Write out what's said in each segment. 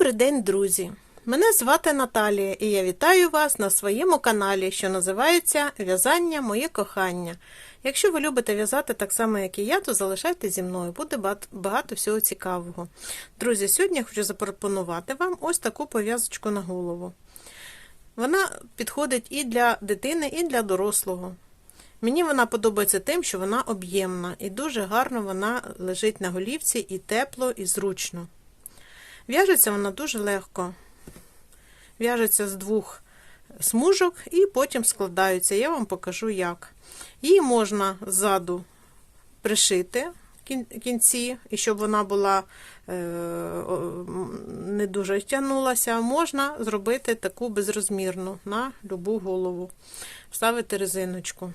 Добрий день, друзі! Мене звати Наталія і я вітаю вас на своєму каналі, що називається В'язання Моє кохання. Якщо ви любите в'язати так само, як і я, то залишайтеся зі мною, буде багато всього цікавого. Друзі, сьогодні я хочу запропонувати вам ось таку пов'язочку на голову. Вона підходить і для дитини, і для дорослого. Мені вона подобається тим, що вона об'ємна і дуже гарно вона лежить на голівці і тепло, і зручно. В'яжеться вона дуже легко. В'яжеться з двох смужок і потім складаються. Я вам покажу як. Її можна ззаду пришити кінці, і щоб вона була е, не дуже тягнулася, можна зробити таку безрозмірну на любу голову, вставити резиночку.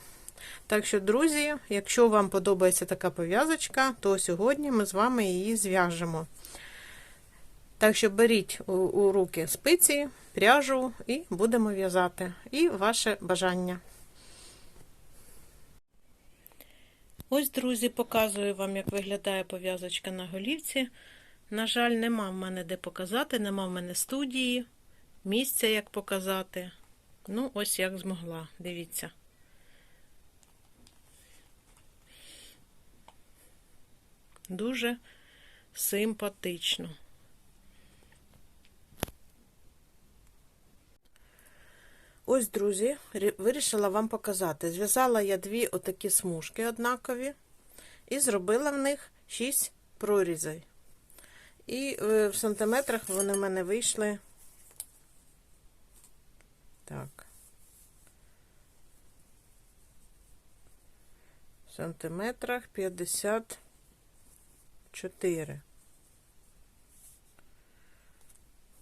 Так що, друзі, якщо вам подобається така пов'язочка, то сьогодні ми з вами її зв'яжемо. Так що беріть у, у руки спиці, пряжу і будемо в'язати. І ваше бажання. Ось, друзі, показую вам, як виглядає пов'язочка на голівці. На жаль, нема в мене де показати, нема в мене студії, місця як показати. Ну, ось як змогла. Дивіться. Дуже симпатично. Ось, друзі, вирішила вам показати. Зв'язала я дві отакі смужки однакові і зробила в них 6 прорізей. І е, в сантиметрах вони в мене вийшли. Так. В сантиметрах 54.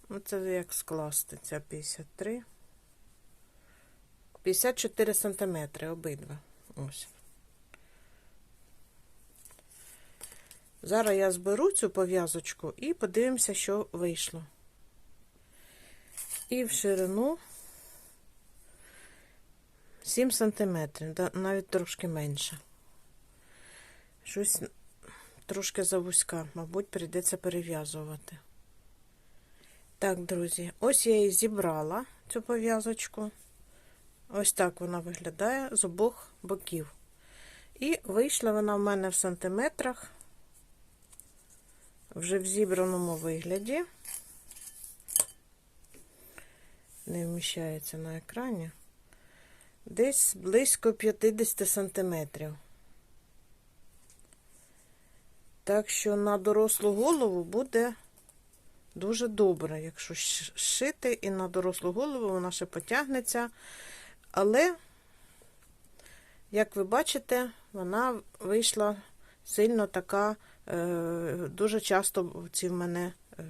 Оце як скласти ця 53. 54 сантиметри обидва. Ось. Зараз я зберу цю пов'язочку і подивимося, що вийшло. І в ширину 7 сантиметрів, навіть трошки менше. Щось трошки завузька, мабуть, прийдеться перев'язувати. Так, друзі, ось я і зібрала цю пов'язочку. Ось так вона виглядає з обох боків. І вийшла вона в мене в сантиметрах, вже в зібраному вигляді. Не вміщається на екрані. Десь близько 50 сантиметрів. Так що на дорослу голову буде дуже добре, якщо шити, і на дорослу голову вона ще потягнеться. Але, як ви бачите, вона вийшла сильно така, е, дуже часто ці в мене е,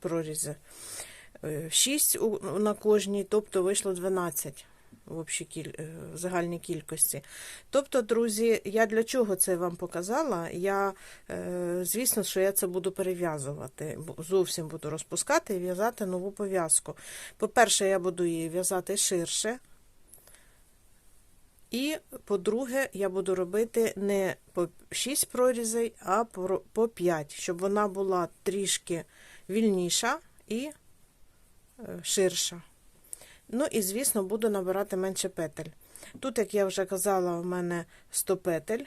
прорізи. Е, 6 на кожній, тобто вийшло 12 в общій е, в загальній кількості. Тобто, друзі, я для чого це вам показала? Я, е, звісно, що я це буду перев'язувати. Зовсім буду розпускати і в'язати нову пов'язку. По-перше, я буду її в'язати ширше. І, по-друге, я буду робити не по 6 прорізей, а по по 5, щоб вона була трішки вільніша і е, ширша. Ну і, звісно, буду набирати менше петель. Тут, як я вже казала, у мене 100 петель.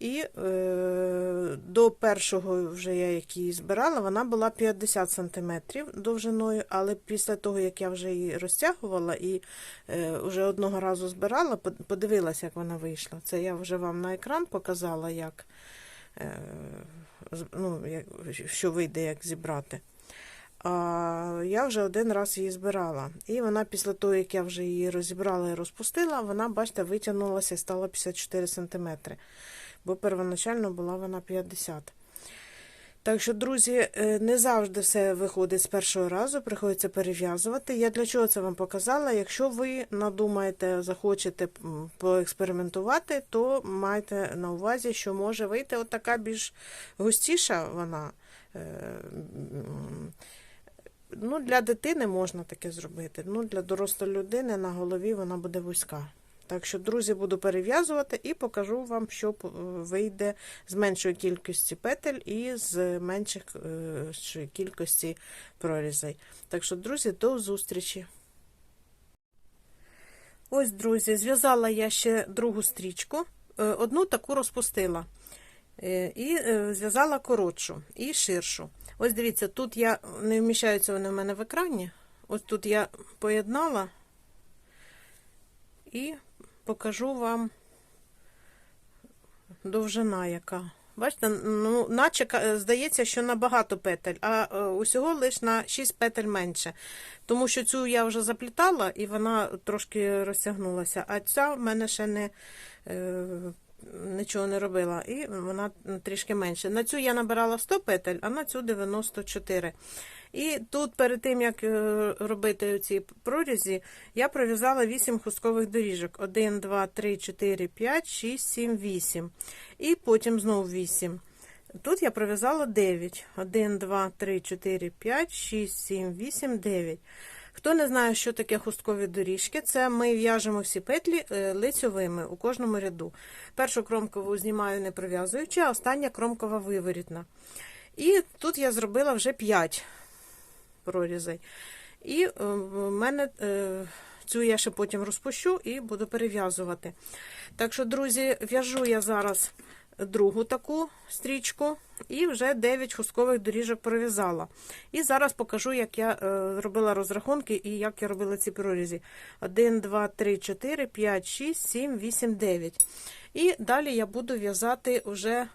І е, до першого, вже я який збирала, вона була 50 см довжиною, але після того, як я вже її розтягувала і е, вже одного разу збирала, подивилася, як вона вийшла. Це я вже вам на екран показала, як, е, ну, як, що вийде, як зібрати. А я вже один раз її збирала. І вона після того, як я вже її розібрала і розпустила, вона, бачите, витягнулася і стала 54 см. Бо первоначально була вона 50. Так що, друзі, е, не завжди все виходить з першого разу, приходиться перев'язувати. Я для чого це вам показала? Якщо ви надумаєте, захочете поекспериментувати, то майте на увазі, що може вийти от така більш густіша вона. Е, Ну, для дитини можна таке зробити. Ну, для дорослої людини на голові вона буде вузька. Так що, друзі, буду перев'язувати і покажу вам, що вийде з меншої кількості петель і з меншої е, кількості прорізей. Так що, друзі, до зустрічі! Ось, друзі, зв'язала я ще другу стрічку, е, одну таку розпустила. Е, І зв'язала коротшу і ширшу. Ось дивіться, тут я не вміщаються вони в мене в екрані. Ось тут я поєднала і покажу вам довжина яка. Бачите, ну, наче здається, що набагато петель, а е, усього лише на 6 петель менше. Тому що цю я вже заплітала і вона трошки розтягнулася, а ця в мене ще не е, нічого не робила, і вона трішки менше. На цю я набирала 100 петель, а на цю 94. І тут перед тим, як е, робити ці прорізі, я пров'язала 8 хусткових доріжок. 1, 2, 3, 4, 5, 6, 7, 8. І потім знову 8. Тут я пров'язала 9. 1, 2, 3, 4, 5, 6, 7, 8, 9. Хто не знає, що таке хусткові доріжки, це ми в'яжемо всі петлі е, лицьовими у кожному ряду. Першу кромкову знімаю не пров'язуючи, а остання кромкова виворітна. І тут я зробила вже 5 прорізей. І е, в мене е, цю я ще потім розпущу і буду перев'язувати. Так що, друзі, в'яжу я зараз другу таку стрічку і вже 9 хусткових доріжок пров'язала. І зараз покажу, як я е, робила розрахунки і як я робила ці прорізі. 1, 2, 3, 4, 5, 6, 7, 8, 9. І далі я буду в'язати вже,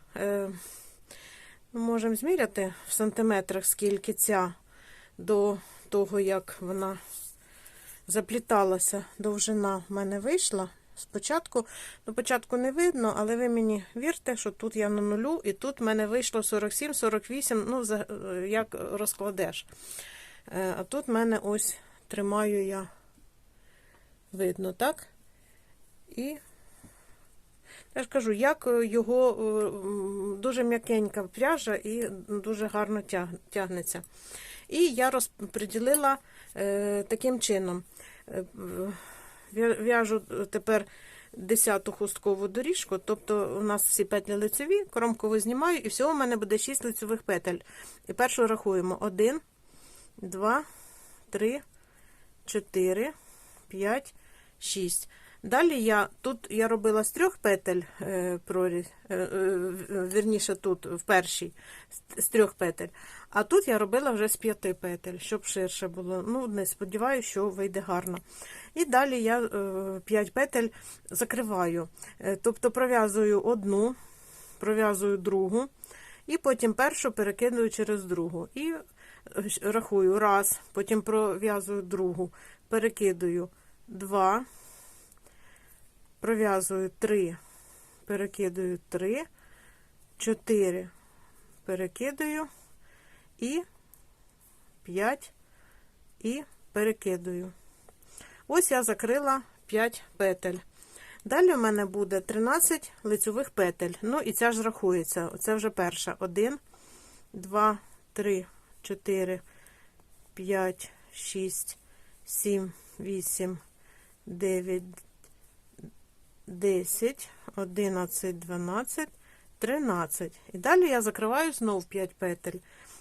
ну, можемо зміряти в сантиметрах, скільки ця до того, як вона запліталася, довжина в мене вийшла. Спочатку, ну, початку не видно, але ви мені вірте, що тут я на нулю, і тут в мене вийшло 47-48, ну, як розкладеш. Е, А тут в мене ось тримаю я, видно, так? І я ж кажу, як його е, дуже м'якенька пряжа і дуже гарно тягнеться. І я розподілила е, таким чином. Е, В'яжу тепер 10-ту хусткову доріжку, тобто у нас всі петлі лицеві, кромкову знімаю, і всього в мене буде 6 лицевих петель. І першу рахуємо: 1, 2, 3, 4, 5, 6. Далі я тут я робила з трьох петель е, проріз, е, е, вірніше тут в першій з, трьох петель. А тут я робила вже з п'яти петель, щоб ширше було. Ну, не сподіваюся, що вийде гарно. І далі я е, 5 петель закриваю. Тобто пров'язую одну, пров'язую другу, і потім першу перекидаю через другу. І рахую раз, потім пров'язую другу, перекидаю два, пров'язую три, перекидаю три, чотири, перекидаю і 5 і перекидаю. Ось я закрила 5 петель. Далі в мене буде 13 лицьових петель. Ну і ця ж рахується. Це вже перша. 1, 2, 3, 4, 5, 6, 7, 8, 9, 10, 11, 12, 13. І далі я закриваю знов 5 петель.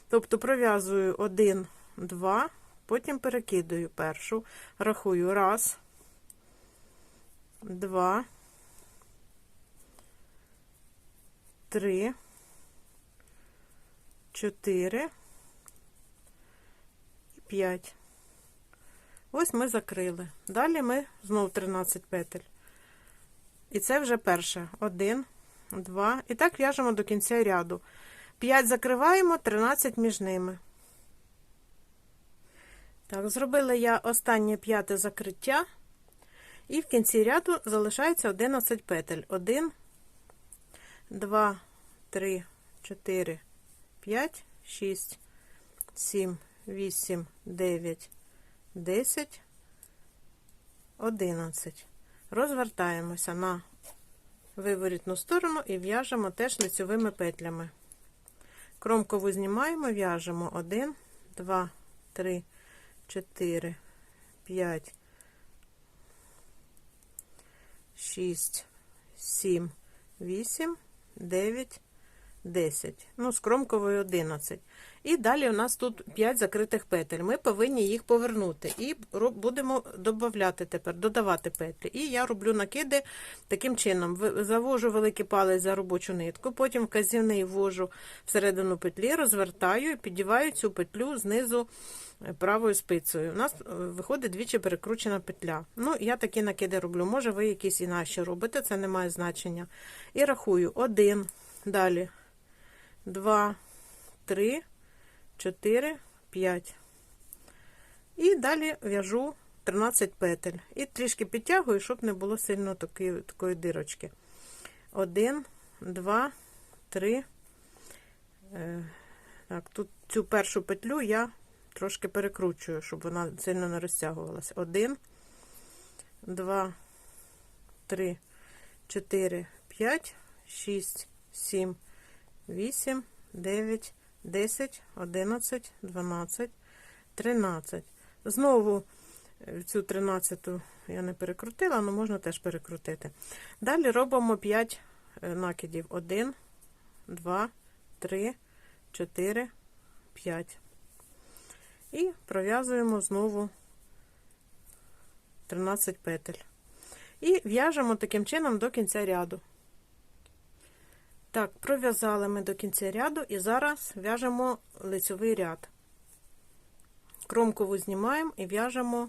Тобто пров'язую 1, 2, потім перекидаю першу, рахую раз, два, три, чотири і п'ять. Ось ми закрили. Далі ми знов 13 петель. І це вже перша. Один, два. І так в'яжемо до кінця ряду. 5 закриваємо, 13 між ними. Так, зробила я останнє п'яте закриття. І в кінці ряду залишається 11 петель. 1, 2, 3, 4, 5, 6, 7, 8, 9, 10, 11. Розвертаємося на виворітну сторону і в'яжемо теж лицьовими петлями. Кромкову знімаємо, в'яжемо 1, 2, 3, 4, 5, 6, 7, 8, 9, 10. Ну, з кромковою 11. І далі у нас тут 5 закритих петель. Ми повинні їх повернути. І будемо додавати тепер, додавати петлі. І я роблю накиди таким чином. Завожу великий палець за робочу нитку, потім вказівний ввожу всередину петлі, розвертаю і підіваю цю петлю знизу е, правою спицею. У нас е, виходить двічі перекручена петля. Ну, я такі накиди роблю. Може, ви якісь інакші робите, це не має значення. І рахую: один, далі, два, три, чотири, п'ять. І далі в'яжу 13 петель. І трішки підтягую, щоб не було сильно такої, такої дирочки. Один, два, три. Е, Так, тут цю першу петлю я трошки перекручую, щоб вона сильно не розтягувалася. Один, два, три, чотири, п'ять, шість, сім, вісім, дев'ять, десять, одинадцять, дванадцять, тринадцять. Знову е, цю тринадцяту я не перекрутила, але можна теж перекрутити. Далі робимо 5 накидів. 1, 2, 3, 4, 5. І пров'язуємо знову 13 петель. І в'яжемо таким чином до кінця ряду. Так, пров'язали ми до кінця ряду і зараз в'яжемо лицьовий ряд. Кромкову знімаємо і в'яжемо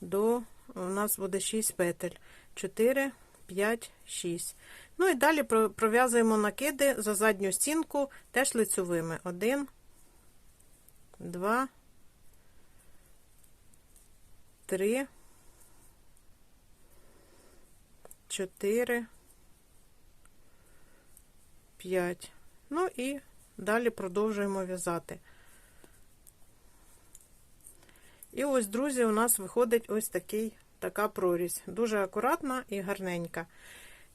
до, у нас буде 6 петель. 4, 5, 6. Ну і далі про- пров'язуємо накиди за задню стінку, теж лицьовими. 1, 2, 3, 4, 5. Ну і далі продовжуємо в'язати. І ось, друзі, у нас виходить ось такий, така прорізь. Дуже акуратна і гарненька.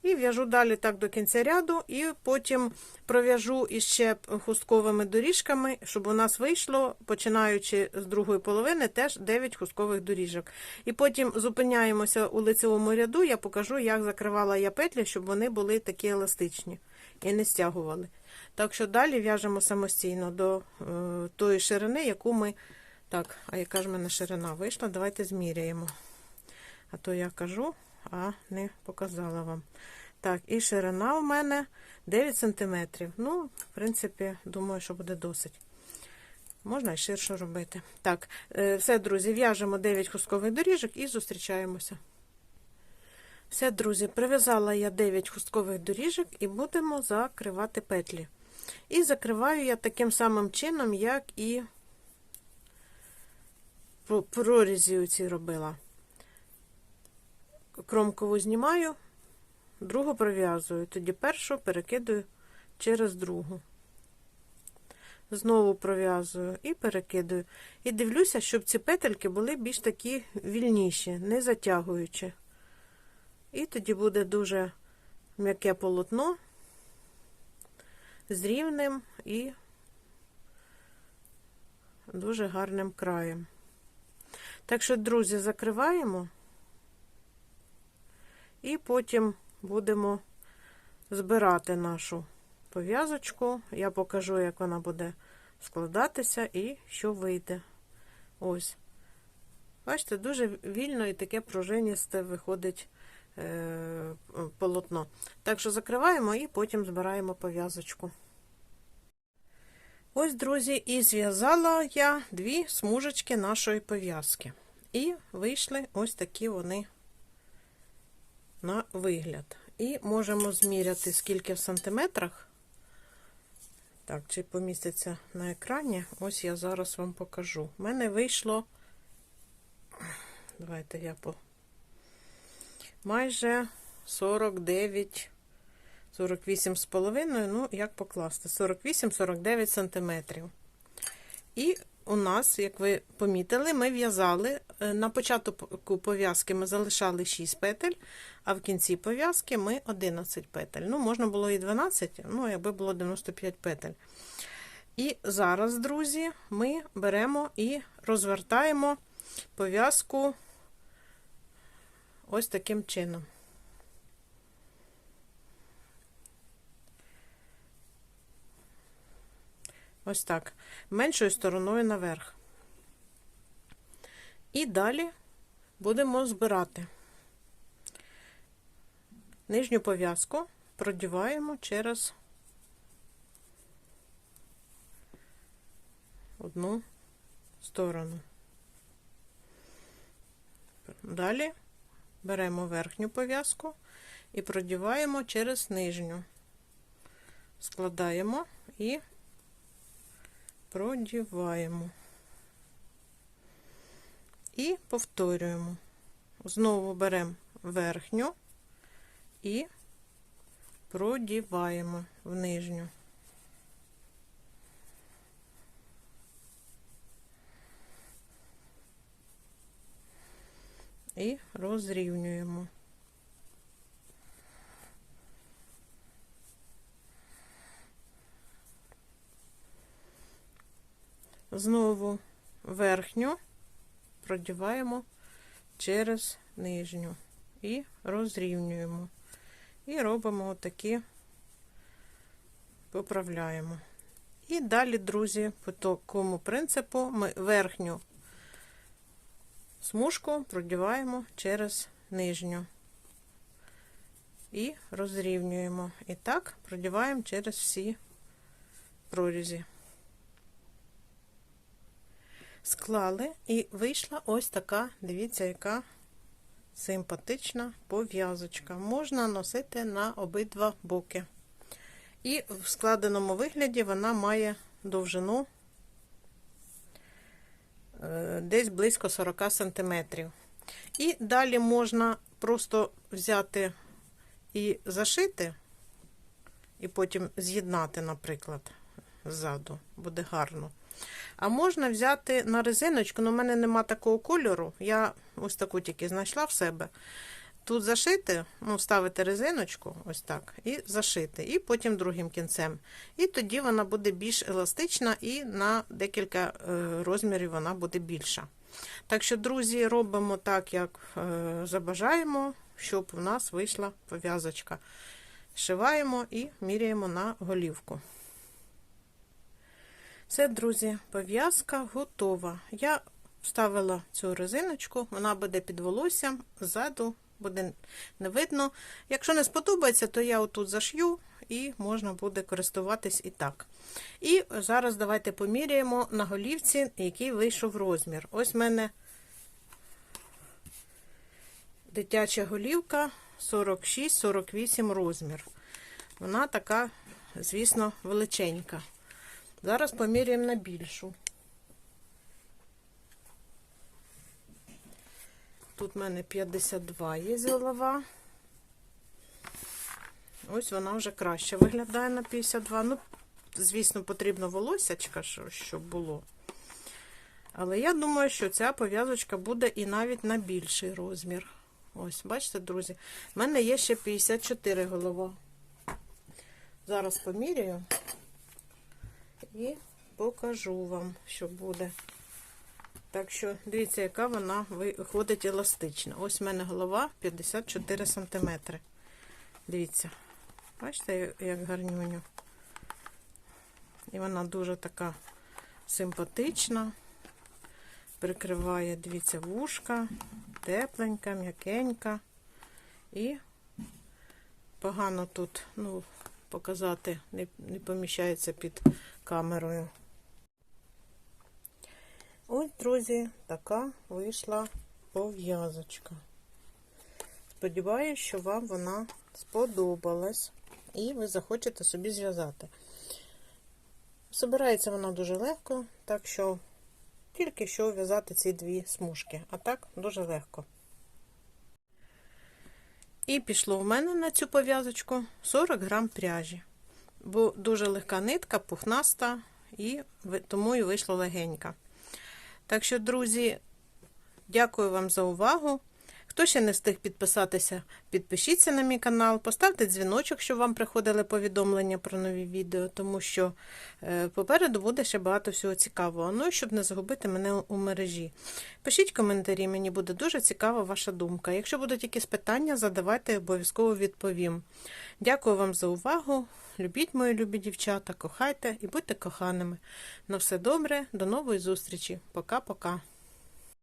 І в'яжу далі так до кінця ряду, і потім пров'яжу іще хустковими доріжками, щоб у нас вийшло, починаючи з другої половини, теж 9 хусткових доріжок. І потім зупиняємося у лицевому ряду, я покажу, як закривала я петлі, щоб вони були такі еластичні і не стягували. Так що далі в'яжемо самостійно до е, тої ширини, яку ми. Так, а яка ж в мене ширина вийшла? Давайте зміряємо. А то я кажу, а не показала вам. Так, і ширина у мене 9 см. Ну, в принципі, думаю, що буде досить. Можна і ширше робити. Так, е, все, друзі, в'яжемо 9 хусткових доріжок і зустрічаємося. Все, друзі, прив'язала я 9 хусткових доріжок і будемо закривати петлі. І закриваю я таким самим чином, як і про- прорізі оці робила. Кромкову знімаю, другу пров'язую, тоді першу перекидаю через другу. Знову пров'язую і перекидаю. І дивлюся, щоб ці петельки були більш такі вільніші, не затягуючи. І тоді буде дуже м'яке полотно з рівним і дуже гарним краєм. Так що, друзі, закриваємо і потім будемо збирати нашу пов'язочку. Я покажу, як вона буде складатися і що вийде. Ось. Бачите, дуже вільно і таке пружиністе виходить полотно. Так що закриваємо і потім збираємо пов'язочку. Ось, друзі, і зв'язала я дві смужечки нашої пов'язки. І вийшли ось такі вони на вигляд. І можемо зміряти, скільки в сантиметрах. Так, чи поміститься на екрані. Ось я зараз вам покажу. У мене вийшло. Давайте я по майже 49, 48 з половиною, ну, як покласти, 48-49 сантиметрів. І у нас, як ви помітили, ми в'язали, е, на початку пов'язки ми залишали 6 петель, а в кінці пов'язки ми 11 петель. Ну, можна було і 12, ну, якби було 95 петель. І зараз, друзі, ми беремо і розвертаємо пов'язку ось таким чином. Ось так, меншою стороною наверх. І далі будемо збирати нижню пов'язку, продіваємо через одну сторону. Далі беремо верхню пов'язку і продіваємо через нижню. Складаємо і продіваємо. І повторюємо. Знову беремо верхню і продіваємо в нижню. І розрівнюємо. Знову верхню продіваємо через нижню і розрівнюємо. І робимо отакі, поправляємо. І далі, друзі, по такому принципу ми верхню смужку продіваємо через нижню і розрівнюємо. І так продіваємо через всі прорізі. Склали і вийшла ось така, дивіться, яка симпатична пов'язочка. Можна носити на обидва боки. І в складеному вигляді вона має довжину десь близько 40 см. І далі можна просто взяти і зашити, і потім з'єднати, наприклад, ззаду, буде гарно. А можна взяти на резиночку, але в мене нема такого кольору. Я ось таку тільки знайшла в себе. Тут зашити, ну, ставити резиночку, ось так, і зашити, і потім другим кінцем. І тоді вона буде більш еластична і на декілька е, розмірів вона буде більша. Так що, друзі, робимо так, як е, забажаємо, щоб у нас вийшла пов'язочка. Шиваємо і міряємо на голівку. Все, друзі, пов'язка готова. Я вставила цю резиночку, вона буде під волоссям, ззаду буде не видно. Якщо не сподобається, то я отут зашью і можна буде користуватись і так. І зараз давайте поміряємо на голівці, який вийшов розмір. Ось в мене дитяча голівка 46-48 розмір. Вона така, звісно, величенька. Зараз поміряємо на більшу. Тут в мене 52 є голова. Ось вона вже краще виглядає на 52. Ну, звісно, потрібно волосячка, щоб було. Але я думаю, що ця пов'язочка буде і навіть на більший розмір. Ось, бачите, друзі, в мене є ще 54 голова. Зараз поміряю і покажу вам, що буде. Так що, дивіться, яка вона виходить еластична. Ось в мене голова 54 см. Дивіться, бачите, як гарнюню. І вона дуже така симпатична. Прикриває, дивіться, вушка, тепленька, м'якенька. І погано тут, ну, показати, не, поміщається під камерою. Ось, друзі, така вийшла пов'язочка. Сподіваюсь, що вам вона сподобалась, і ви захочете собі зв'язати. Собирається вона дуже легко, так що тільки що в'язати ці дві смужки, а так дуже легко. І пішло в мене на цю пов'язочку 40 грам пряжі, бо дуже легка нитка, пухнаста, і тому і вийшла легенька. Так що, друзі, дякую вам за увагу. Хто ще не встиг підписатися, підпишіться на мій канал, поставте дзвіночок, щоб вам приходили повідомлення про нові відео, тому що е, попереду буде ще багато всього цікавого. Ну і щоб не загубити мене у мережі. Пишіть коментарі, мені буде дуже цікава ваша думка. Якщо будуть якісь питання, задавайте, обов'язково відповім. Дякую вам за увагу. Любіть мої любі дівчата, кохайте і будьте коханими. На все добре, до нової зустрічі. Пока-пока.